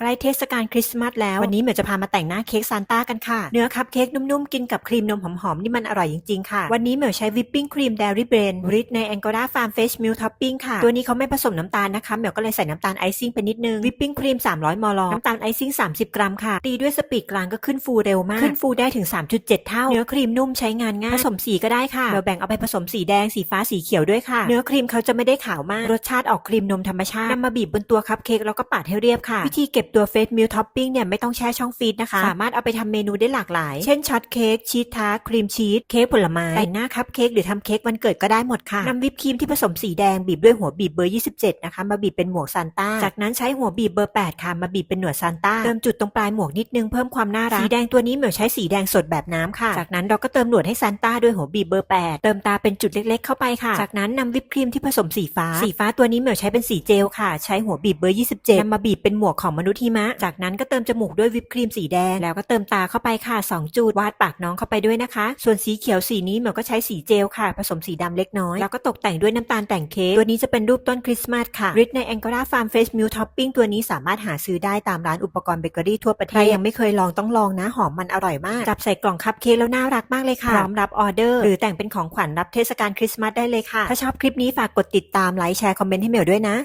ใกล้เทศกาลคริสต์มาสแล้ว วันนี้เหมียวจะพามาแต่งหน้าเค้กซานต้ากันค่ะ เนื้อคัพเค้กนุ่มๆ กินกับครีมนมหอมๆ นี่มันอร่อยจริงๆ ค่ะ วันนี้เหมียวใช้วิปปิ้งครีมเดลี่เบรนริดใน Angora Farm Fresh Milk Topping ค่ะ ตัวนี้เขาไม่ผสมน้ำตาลนะคะเหมียวก็เลยใส่น้ำตาลไอซิ่งไปนิดนึงวิปปิ้งครีม 300 มล น้ำตาลไอซิ่ง 30 กรัมค่ะ ตีด้วยสปีดกลางก็ขึ้นฟูเร็วมากขึ้นฟูได้ถึง 3.7 เท่า เนื้อครีมนุ่มใช้งานง่ายผสมสีก็ได้ค่ะเราแบ่งเอาไปผสมสีแดงสีฟ้าสีเขียวด้วยค่ะ เนื้อครีมเขาจะไม่ได้ขาวมากรสชาติออกครีมนมธรรมชาตินำมาบีบบนตัวคัพเค้กแล้วก็ปาดให้เรียบค่ะวิธีเก็บตัวเฟสมิลท็อปปิ้งเนี่ยไม่ต้องแช่ช่องฟรีซนะคะ สามารถเอาไปทำเมนูได้หลากหลาย เช่นช็อตเค้กชีสทาร์ตครีมชีสเค้กผลไม้แต่งหน้าคัพเค้กหรือทำเค้กวันเกิดก็ได้หมดค่ะนำวิปครีมที่ผสมสีแดงบีบด้วยหัวบีบเบอร์ 27 นะคะ มาบีบเป็นหมวกซานต้า จากนั้นใช้หัวบีบเบอร์ 8 ค่ะ มาบีบเป็นหนวดซานต้า เติมจุดตรงปลายหมวกนิดนึงเพิ่มความน่ารัก สีแดงตัวนี้เหมียวใช้สีแดงสดแบบน้ำค่ะ จากนั้นเราก็เติมหนวดให้ซานต้าด้วยหัวบีบเบอร์ 8 เติมตาเป็นจุดเล็กๆ เข้าไปค่ะ จากนั้นนำวิปครีมที่ผสมสีฟ้า สีฟ้าตัวนี้เหมียวใช้เป็นสีเจลค่ะ ใช้หัวบีบเบอร์ 27นำมาบีบเป็นหมวกของมนุษหิมะ จากนั้นก็เติมจมูกด้วยวิปครีมสีแดง แล้วก็เติมตาเข้าไปค่ะ 2 จุด วาดปากน้องเข้าไปด้วยนะคะ ส่วนสีเขียวสีนี้เหมียวก็ใช้สีเจลค่ะ ผสมสีดำเล็กน้อย แล้วก็ตกแต่งด้วยน้ำตาลแต่งเค้ก ตัวนี้จะเป็นรูปต้นคริสต์มาสค่ะริดใน Angora Farm Fresh Milk Topping ตัวนี้สามารถหาซื้อได้ตามร้านอุปกรณ์เบเกอรี่ทั่วประเทศ ใครยังไม่เคยลองต้องลองนะ หอมมันอร่อยมาก จับใส่กล่องคัพเค้กแล้วน่ารักมากเลยค่ะ พร้อมรับออเดอร์ หรือแต่งเป็นของขวัญรับเทศกาลคริสต์มาสได้เลยค่ะ ถ้าชอบคลิปนี้ฝากกดติดตามไลค์แชร์คอมเมนต์ให้เหมียวด้วยนะ